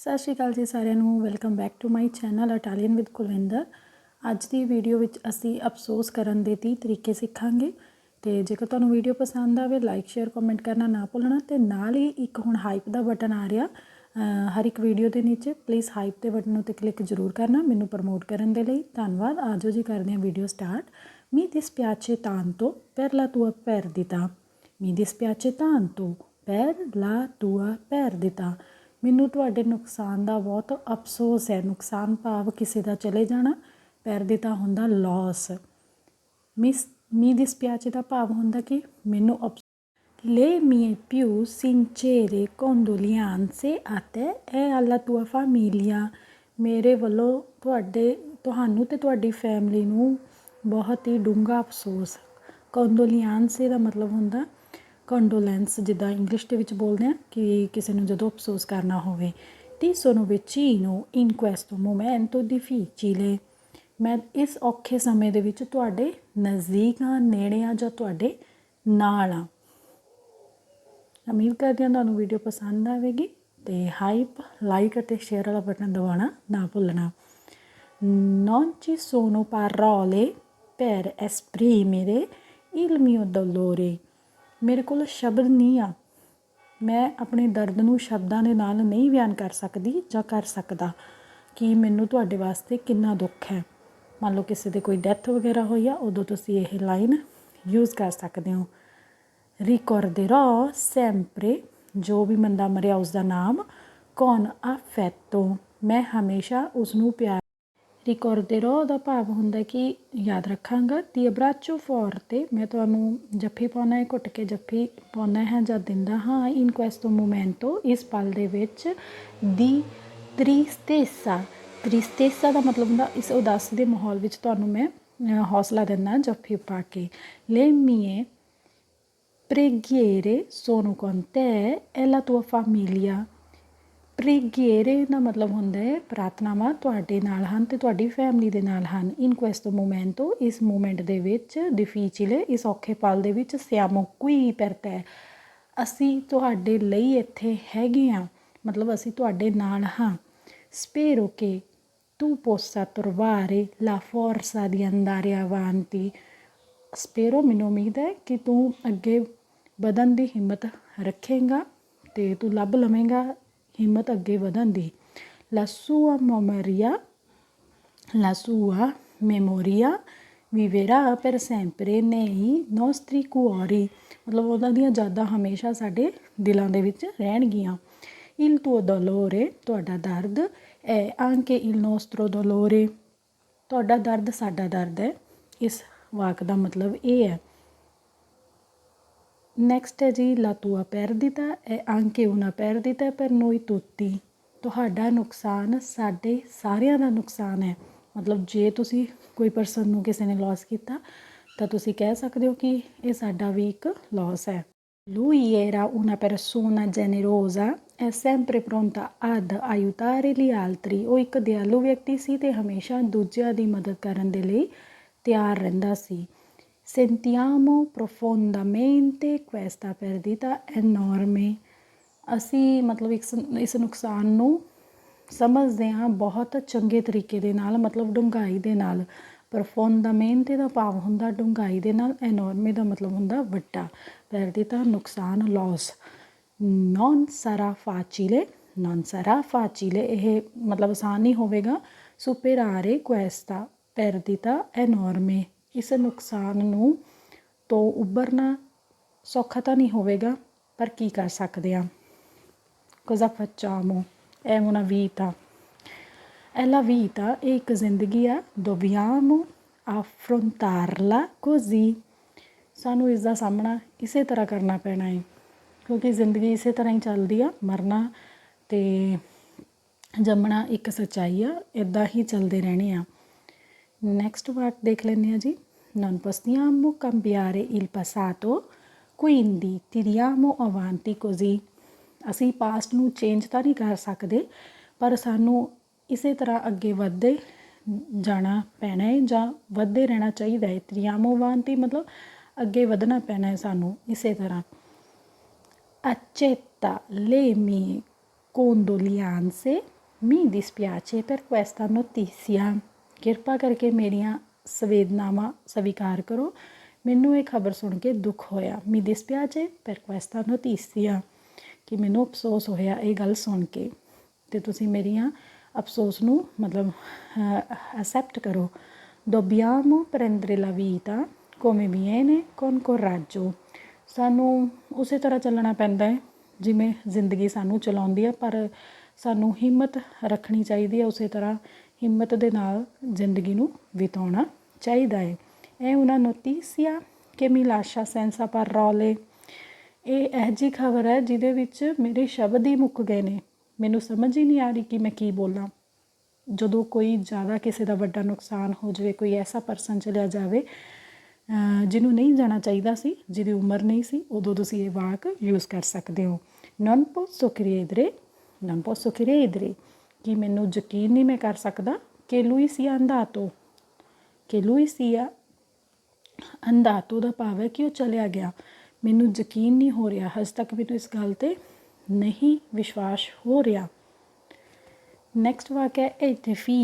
ਸਤਿ ਸ਼੍ਰੀ ਅਕਾਲ ਜੀ ਸਾਰਿਆਂ ਨੂੰ। Welcome back to my channel Italian with Kulwinder ਅੱਜ ਦੀ ਵੀਡੀਓ ਵਿੱਚ ਅਸੀਂ ਅਫਸੋਸ ਕਰਨ ਦੇ 30 ਤਰੀਕੇ ਸਿੱਖਾਂਗੇ। ਤੇ ਜੇਕਰ ਤੁਹਾਨੂੰ ਵੀਡੀਓ ਪਸੰਦ ਆਵੇ ਲਾਈਕ ਸ਼ੇਅਰ ਕਮੈਂਟ ਕਰਨਾ ਨਾ ਭੁੱਲਣਾ। ਤੇ ਨਾਲ ਹੀ ਇੱਕ ਹੁਣ ਹਾਈਪ ਦਾ ਬਟਨ ਆ ਰਿਹਾ। ਹਰ ਇੱਕ ਵੀਡੀਓ ਦੇ ਨੀਚੇ ਪਲੀਜ਼ ਹਾਈਪ ਦੇ ਬਟਨ ਉੱਤੇ ਕਲਿੱਕ ਜ਼ਰੂਰ ਕਰਨਾ ਮੈਨੂੰ ਪ੍ਰਮੋਟ ਕਰਨ ਦੇ ਲਈ। ਧੰਨਵਾਦ। ਆਜੋ ਜੀ ਕਰਦੇ ਹਾਂ video start mi dispiace tanto per la tua perdita mi dispiace tanto per la tua perdita ਮੈਨੂੰ ਤੁਹਾਡੇ ਨੁਕਸਾਨ ਦਾ ਬਹੁਤ ਅਫਸੋਸ ਹੈ। ਨੁਕਸਾਨ ਭਾਵ ਕਿਸੇ ਦਾ ਚਲੇ ਜਾਣਾ, ਪੈਰ ਦੇ ਤਾਂ ਹੁੰਦਾ ਲਾਸ ਮਿਸ mi dispiace ਦਾ ਭਾਵ ਹੁੰਦਾ ਕਿ ਮੈਨੂੰ ਅਫ- Le mie più sincere condoglianze a te e alla tua famiglia ਮੇਰੇ ਵੱਲੋਂ ਤੁਹਾਡੇ ਤੁਹਾਨੂੰ ਤੇ ਤੁਹਾਡੀ ਫੈਮਿਲੀ ਨੂੰ ਬਹੁਤ ਹੀ ਡੂੰਘਾ ਅਫਸੋਸ। ਕੰਡੋਲੀਆਂਸੇ ਦਾ ਮਤਲਬ ਹੁੰਦਾ ਕੰਡੋਲੈਂਸ ਜਿੱਦਾਂ ਇੰਗਲਿਸ਼ ਦੇ ਵਿੱਚ ਬੋਲਦੇ ਆ ਕਿ ਕਿਸੇ ਨੂੰ ਜਦੋਂ ਅਫਸੋਸ ਕਰਨਾ ਹੋਵੇ ti sono vicino in questo momento difficile ਮੈਂ ਇਸ ਔਖੇ ਸਮੇਂ ਦੇ ਵਿੱਚ ਤੁਹਾਡੇ ਨਜ਼ਦੀਕ ਆ ਨੇੜੇ ਆ ਜਾਂ ਤੁਹਾਡੇ ਨਾਲ ਆ ਉਮੀਦ ਕਰਦੇ ਹਾਂ ਤੁਹਾਨੂੰ ਵੀਡੀਓ ਪਸੰਦ ਆਵੇਗੀ ਤੇ ਹਾਈਪ ਲਾਈਕ ਅਤੇ ਸ਼ੇਅਰ ਵਾਲਾ ਬਟਨ ਦਬਾਉਣਾ ਨਾ ਭੁੱਲਣਾ। Non ci sono parole per esprimere il mio dolore ਮੇਰੇ ਕੋਲ ਸ਼ਬਦ ਨਹੀਂ ਆ। ਮੈਂ ਆਪਣੇ ਦਰਦ ਨੂੰ ਸ਼ਬਦਾਂ ਦੇ ਨਾਲ ਨਹੀਂ ਬਿਆਨ ਕਰ ਸਕਦੀ ਜਾਂ ਕਰ ਸਕਦਾ ਕਿ ਮੈਨੂੰ ਤੁਹਾਡੇ ਵਾਸਤੇ ਕਿੰਨਾ ਦੁੱਖ ਹੈ। ਮੰਨ ਲਓ ਕਿਸੇ ਦੇ ਕੋਈ ਡੈਥ ਵਗੈਰਾ ਹੋਈ ਆ, ਉਦੋਂ ਤੁਸੀਂ ਇਹ ਲਾਈਨ ਯੂਜ਼ ਕਰ ਸਕਦੇ ਹੋ। Ricorderò sempre, ਜੋ ਵੀ ਬੰਦਾ ਮਰਿਆ ਉਸ ਦਾ ਨਾਮ con ਫੈਤੋ? ਮੈਂ ਹਮੇਸ਼ਾ ਉਸ ਨੂੰ ਪਿਆਰ ਰਿਕਾਰਡੇਰੋ ਦਾ ਭਾਵ ਹੁੰਦਾ ਕਿ ਯਾਦ ਰੱਖਾਂਗਾ ਦੀ ਅਬਰਾਚੋ ਫੋਰ ਤੇ ਮੈਂ ਤੁਹਾਨੂੰ ਜੱਫੀ ਪਾਉਣਾ ਹੈ ਘੁੱਟ ਕੇ ਜੱਫੀ ਪਾਉਣਾ ਹੈ ਜਾਂ ਦਿੰਦਾ ਹਾਂ ਇਨ ਕੁਐਸਟੋ ਮੋਮੈਂਟੋ ਇਸ ਪਲ ਦੇ ਵਿੱਚ ਦੀ ਤ੍ਰਿਸਤੇਸਾ ਤ੍ਰਿਸਤੇਸਾ ਦਾ ਮਤਲਬ ਹੁੰਦਾ ਇਸ ਉਦਾਸੀ ਦੇ ਮਾਹੌਲ ਵਿੱਚ ਤੁਹਾਨੂੰ ਮੈਂ ਹੌਸਲਾ ਦਿੰਦਾ ਜੱਫੀ ਪਾ ਕੇ ਲੈ ਮੀਏ preghiere sono con te e la tua famiglia. ਪ੍ਰੀਗਿਏਰੇ ਦਾ ਮਤਲਬ ਹੁੰਦਾ ਹੈ, ਪ੍ਰਾਰਥਨਾਵਾਂ ਤੁਹਾਡੇ ਨਾਲ ਹਨ ਤੇ ਤੁਹਾਡੀ ਫੈਮਿਲੀ ਦੇ ਨਾਲ ਹਨ। ਇਨ ਕੁਐਸਟੋ ਮੋਮੈਂਟੋ ਇਸ ਮੂਮੈਂਟ ਦੇ ਵਿੱਚ ਡਿਫੀਚਿਲੇ ਇਸ ਔਖੇ ਪਲ ਦੇ ਵਿੱਚ ਸਿਆਮੋ ਕੁਈ ਪਰਤੈ ਅਸੀਂ ਤੁਹਾਡੇ ਲਈ ਇੱਥੇ ਹੈਗੇ ਆ ਮਤਲਬ ਅਸੀਂ ਤੁਹਾਡੇ ਨਾਲ ਹਾਂ। ਸਪੇਰੋ che tu possa trovare la forza di andare avanti ਸਪੇਰੋ ਮੈਨੂੰ ਉਮੀਦ ਹੈ ਕਿ ਤੂੰ ਅੱਗੇ ਵਧਣ ਦੀ ਹਿੰਮਤ ਰੱਖੇਗਾ ਤੇ ਤੂੰ ਲੱਭ ਲਵੇਂਗਾ। ਹਿੰਮਤ ਅੱਗੇ ਵਧਣ ਦੀ la sua memoria la sua memoria viverà per sempre nei nostri cuori ਮਤਲਬ ਉਹਨਾਂ ਦੀਆਂ ਯਾਦਾਂ ਹਮੇਸ਼ਾ ਸਾਡੇ ਦਿਲਾਂ ਦੇ ਵਿੱਚ ਰਹਿਣਗੀਆਂ il tuo dolore ਤੁਹਾਡਾ ਦਰਦ è anche il nostro dolore ਤੁਹਾਡਾ ਦਰਦ ਸਾਡਾ ਦਰਦ ਹੈ ਇਸ ਵਾਕ ਦਾ ਮਤਲਬ ਇਹ ਹੈ ਨੈਕਸਟ ਹੈ ਜੀ ਲਾਤੂਆ la tua perdita è anche ਪੈਰ ਦਿੱਤਾ ਪਰ ਨੋਈ tutti ਤੁਹਾਡਾ ਨੁਕਸਾਨ ਸਾਡੇ ਸਾਰਿਆਂ ਦਾ ਨੁਕਸਾਨ ਹੈ। ਮਤਲਬ ਜੇ ਤੁਸੀਂ ਕੋਈ ਪਰਸਨ ਨੂੰ ਕਿਸੇ ਨੇ ਲਾਸ ਕੀਤਾ, ਤਾਂ ਤੁਸੀਂ ਕਹਿ ਸਕਦੇ ਹੋ ਕਿ ਇਹ ਸਾਡਾ ਵੀ ਇੱਕ ਲਾਸ ਹੈ। Lui era una persona generosa e sempre pronta ad aiutare gli altri. ਉਹ ਇੱਕ ਦਿਆਲੂ ਵਿਅਕਤੀ ਸੀ ਤੇ ਹਮੇਸ਼ਾ ਦੂਜਿਆਂ ਦੀ ਮਦਦ ਕਰਨ ਦੇ ਲਈ ਤਿਆਰ ਰਹਿੰਦਾ ਸੀ। Sentiamo profondamente questa perdita enorme ਅਸੀਂ ਮਤਲਬ ਇਸ ਇਸ ਨੁਕਸਾਨ ਨੂੰ ਸਮਝਦੇ ਹਾਂ ਬਹੁਤ ਚੰਗੇ ਤਰੀਕੇ ਦੇ ਨਾਲ ਮਤਲਬ ਡੂੰਘਾਈ ਦੇ ਨਾਲ ਪ੍ਰਫੋਂਡਾਮੈਂਟ ਦਾ ਭਾਵ ਹੁੰਦਾ ਡੂੰਘਾਈ ਦੇ ਨਾਲ ਐਨੋਰਮੇ ਦਾ ਮਤਲਬ ਹੁੰਦਾ ਵੱਡਾ ਪਰਦਿਤਾ ਨੁਕਸਾਨ ਲਾਸ ਨੌਨ ਸਾਰਾ ਫਾਚੀਲੇ ਨੌਨ ਸਾਰਾ ਫਾਚੀਲੇ ਇਹ ਮਤਲਬ ਆਸਾਨ ਨਹੀਂ ਹੋਵੇਗਾ ਸੁਪeraare questa perdita enorme ਇਸ ਨੁਕਸਾਨ ਨੂੰ ਤੋਂ ਉੱਭਰਨਾ ਸੌਖਾ ਤਾਂ ਨਹੀਂ ਹੋਵੇਗਾ, ਪਰ ਕੀ ਕਰ ਸਕਦੇ ਹਾਂ? cosa facciamo è una vita è la vita è ਇੱਕ ਜ਼ਿੰਦਗੀ ਆ dobbiamo affrontarla così ਸਾਨੂੰ ਇਸ ਦਾ ਸਾਹਮਣਾ ਇਸੇ ਤਰ੍ਹਾਂ ਕਰਨਾ ਪੈਣਾ ਹੈ ਕਿਉਂਕਿ ਜ਼ਿੰਦਗੀ ਇਸੇ ਤਰ੍ਹਾਂ ਹੀ ਚੱਲਦੀ ਆ, ਮਰਨਾ ਤੇ ਜੰਮਣਾ ਇੱਕ ਸੱਚਾਈ ਆ ਇਦਾਂ ਹੀ ਚੱਲਦੇ ਰਹਿਣੇ ਆ। ਨੈਕਸਟ ਵਰਡ ਦੇਖ ਲੈਂਦੇ ਆ ਜੀ non possiamo cambiare il passato quindi tiriamo avanti così ਅਸੀਂ ਪਾਸਟ ਨੂੰ ਚੇਂਜ ਤਾਂ ਨਹੀਂ ਕਰ ਸਕਦੇ ਪਰ ਸਾਨੂੰ ਇਸੇ ਤਰ੍ਹਾਂ ਅੱਗੇ ਵਧਦੇ ਜਾਣਾ ਪੈਣਾ ਹੈ ਜਾਂ ਵਧਦੇ ਰਹਿਣਾ ਚਾਹੀਦਾ ਹੈ ਤ੍ਰਿਆਮੋ ਵਾਂਤੀ ਮਤਲਬ ਅੱਗੇ ਵਧਣਾ ਪੈਣਾ ਹੈ ਸਾਨੂੰ ਇਸੇ ਤਰ੍ਹਾਂ accetta le mie condoglianze Mi dispiace per questa notizia ਕਿਰਪਾ ਕਰਕੇ ਮੇਰੀਆਂ ਸੰਵੇਦਨਾਵਾਂ ਸਵੀਕਾਰ ਕਰੋ। ਮੈਨੂੰ ਇਹ ਖਬਰ ਸੁਣ ਕੇ ਦੁੱਖ ਹੋਇਆ। Mi dispiace per questa notizia ਕਿ ਮੈਨੂੰ ਅਫਸੋਸ ਹੋਇਆ ਇਹ ਗੱਲ ਸੁਣ ਕੇ। ਤੇ ਤੁਸੀਂ ਮੇਰੀਆਂ ਅਫਸੋਸ ਨੂੰ ਮਤਲਬ ਅਸੈਪਟ ਕਰੋ। dobbiamo prendere la vita come viene con coraggio ਸਾਨੂੰ ਉਸੇ ਤਰ੍ਹਾਂ ਚੱਲਣਾ ਪੈਂਦਾ ਹੈ, ਜਿਵੇਂ ਜ਼ਿੰਦਗੀ ਸਾਨੂੰ ਚਲਾਉਂਦੀ ਹੈ ਪਰ ਸਾਨੂੰ ਹਿੰਮਤ ਰੱਖਣੀ ਚਾਹੀਦੀ ਹੈ ਉਸੇ ਤਰ੍ਹਾਂ ਹਿੰਮਤ ਦੇ ਨਾਲ ਜ਼ਿੰਦਗੀ ਨੂੰ ਬਿਤਾਉਣਾ ਚਾਹੀਦਾ ਹੈ। ਇਹ ਉਹਨਾਂ ਨੋਟੀਸੀਆ ਕਿ mi lascia senza parole ਇਹ ਇਹ ਜੀ ਖਬਰ ਹੈ ਜਿਹਦੇ ਵਿੱਚ ਮੇਰੇ ਸ਼ਬਦ ਹੀ ਮੁੱਕ ਗਏ ਨੇ। ਮੈਨੂੰ ਸਮਝ ਹੀ ਨਹੀਂ ਆ ਰਹੀ ਕਿ ਮੈਂ ਕੀ ਬੋਲਾਂ। ਜਦੋਂ ਕੋਈ ਜ਼ਿਆਦਾ ਕਿਸੇ ਦਾ ਵੱਡਾ ਨੁਕਸਾਨ ਹੋ ਜਾਵੇ, ਕੋਈ ਐਸਾ ਪਰਸਨ ਚਲਿਆ ਜਾਵੇ ਜਿਹਨੂੰ ਨਹੀਂ ਜਾਣਾ ਚਾਹੀਦਾ ਸੀ, ਜਿਹਦੀ ਉਮਰ ਨਹੀਂ ਸੀ, ਉਦੋਂ ਤੁਸੀਂ ਇਹ ਵਾਕ ਯੂਜ਼ ਕਰ ਸਕਦੇ ਹੋ। non posso credere non posso credere ਕਿ ਮੈਨੂੰ ਯਕੀਨ ਨਹੀਂ ਮੈਂ ਕਰ ਸਕਦਾ ਕਿ lui sia andato ਕਿ lui sia ਦਾ ਭਾਵ ਹੈ ਕਿ ਉਹ ਚਲਿਆ ਗਿਆ। ਮੈਨੂੰ ਯਕੀਨ ਨਹੀਂ ਹੋ ਰਿਹਾ, ਹਜੇ ਤੱਕ ਮੈਨੂੰ ਇਸ ਗੱਲ ਤੇ ਨਹੀਂ ਵਿਸ਼ਵਾਸ ਹੋ ਰਿਹਾ। ਨੈਕਸਟ ਵਾਕ ਹੈ è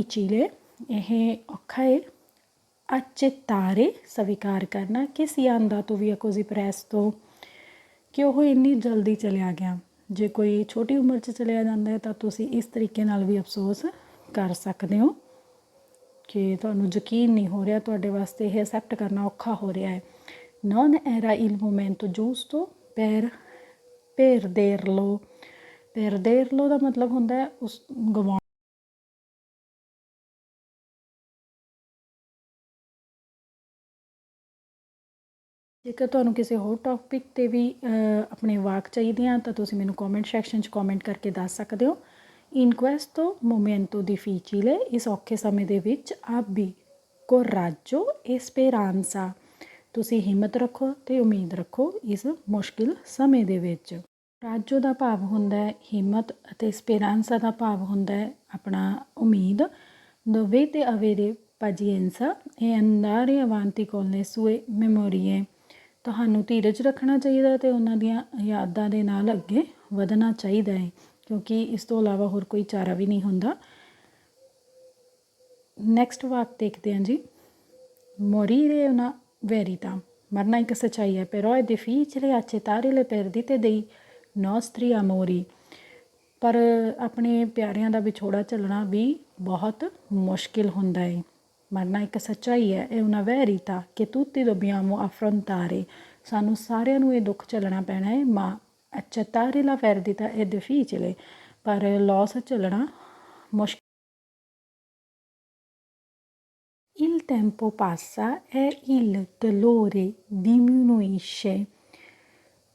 ਚੀਲੇ, ਇਹ ਔਖਾ ਹੈ ਤਾਰੇ ਸਵੀਕਾਰ ਕਰਨਾ ਕਿ sia ਵੀ via ਪ੍ਰੈਸ ਤੋਂ, ਕਿ ਉਹ ਇੰਨੀ ਜਲਦੀ ਚਲਿਆ ਗਿਆ। ਜੇ ਕੋਈ ਛੋਟੀ ਉਮਰ 'ਚ ਚਲਿਆ ਜਾਂਦਾ ਹੈ ਤਾਂ ਤੁਸੀਂ ਇਸ ਤਰੀਕੇ ਨਾਲ ਵੀ ਅਫਸੋਸ ਕਰ ਸਕਦੇ ਹੋ ਕਿ ਤੁਹਾਨੂੰ ਯਕੀਨ ਨਹੀਂ ਹੋ ਰਿਹਾ, ਤੁਹਾਡੇ ਵਾਸਤੇ ਇਹ ਅਸੈਪਟ ਕਰਨਾ ਔਖਾ ਹੋ ਰਿਹਾ ਹੈ। Non ਪੈਰ il ਦੇਰ giusto ਪੈਰ ਦੇਰ perderlo ਦਾ ਮਤਲਬ ਹੁੰਦਾ ਹੈ ਉਸ ਗਵਾ ਜੇਕਰ ਤੁਹਾਨੂੰ ਕਿਸੇ ਹੋਰ ਟੌਪਿਕ ਤੇ ਵੀ ਆਪਣੇ ਵਾਕ ਚਾਹੀਦੇ ਆ ਤਾਂ ਤੁਸੀਂ ਮੈਨੂੰ ਕਮੈਂਟ ਸੈਕਸ਼ਨ 'ਚ ਕਮੈਂਟ ਕਰਕੇ ਦੱਸ ਸਕਦੇ ਹੋ। ਇਨ questo momento difficile, ਇਸ ਔਖੇ ਸਮੇਂ ਦੇ ਵਿੱਚ abbi coraggio e speranza ਤੁਸੀਂ ਹਿੰਮਤ ਰੱਖੋ ਤੇ ਉਮੀਦ ਰੱਖੋ ਇਸ ਮੁਸ਼ਕਿਲ ਸਮੇਂ ਦੇ ਵਿੱਚ। ਰਾਜੋ ਦਾ ਭਾਵ ਹੁੰਦਾ ਹੈ ਹਿੰਮਤ ਅਤੇ ਸਪੇਰਾਂਸਾ ਦਾ ਭਾਵ ਹੁੰਦਾ ਹੈ ਆਪਣਾ ਉਮੀਦ। dovete avere pazienza e andare avanti con le sue memorie ਤੁਹਾਨੂੰ ਧੀਰਜ ਰੱਖਣਾ ਚਾਹੀਦਾ ਹੈ ਤੇ ਉਹਨਾਂ ਦੀਆਂ ਯਾਦਾਂ ਦੇ ਨਾਲ ਅੱਗੇ ਵਧਣਾ ਚਾਹੀਦਾ ਹੈ, ਕਿਉਂਕਿ ਇਸ ਤੋਂ ਇਲਾਵਾ ਹੋਰ ਕੋਈ ਚਾਰਾ ਵੀ ਨਹੀਂ ਹੁੰਦਾ। ਨੈਕਸਟ ਵਾਕ ਦੇਖਦੇ ਹਾਂ ਜੀ। morire è una verità ਮਰਨਾ ਇੱਕ ਸੱਚਾਈ ਹੈ però è difficile accettare le perdite dei nostri amori ਪਰ ਆਪਣੇ ਪਿਆਰਿਆਂ ਦਾ ਵਿਛੋੜਾ ਚੱਲਣਾ ਵੀ ਬਹੁਤ ਮੁਸ਼ਕਿਲ ਹੁੰਦਾ ਹੈ। ਮਰਨਾ ਇੱਕ ਸੱਚਾਈ ਹੈ ਇਹ una verità che tutti dobbiamo affrontare ਸਾਨੂੰ ਸਾਰਿਆਂ ਨੂੰ ਇਹ ਦੁੱਖ ਚੱਲਣਾ ਪੈਣਾ ਹੈ ma accettare la perdita è difficile ਪਰ ਲਾਸ ਚੱਲਣਾ ਮੁਸ਼ਕਿਲ Il tempo passa e il dolore diminuisce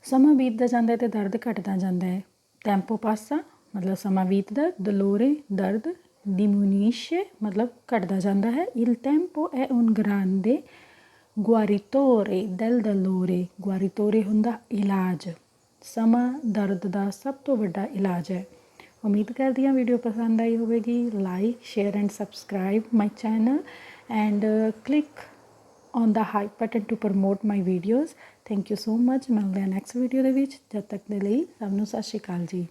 ਸਮਾਂ ਬੀਤਦਾ ਜਾਂਦਾ ਹੈ ਤੇ ਦਰਦ ਘਟਦਾ ਜਾਂਦਾ ਹੈ ਟੈਂਪੋ ਪਾਸਾ ਮਤਲਬ ਸਮਾਂ ਬੀਤਦਾ dolore ਦਰਦ diminuisce ਮਤਲਬ ਘਟਦਾ ਜਾਂਦਾ ਹੈ il tempo è un grande guaritore del dolore. Guaritore ਹੁੰਦਾ ਇਲਾਜ ਸਮਾਂ ਦਰਦ ਦਾ ਸਭ ਤੋਂ ਵੱਡਾ ਇਲਾਜ ਹੈ ਉਮੀਦ ਕਰਦੀ ਹਾਂ ਵੀਡੀਓ ਪਸੰਦ ਆਈ ਹੋਵੇਗੀ like share and subscribe my channel and click on the hype button to promote my videos thank you so much. ਮਿਲਦੇ ਹਾਂ ਨੈਕਸਟ ਵੀਡੀਓ ਦੇ ਵਿੱਚ ਜਦ ਤੱਕ ਦੇ ਲਈ ਸਭ ਨੂੰ ਸਤਿ ਸ਼੍ਰੀ ਅਕਾਲ ਜੀ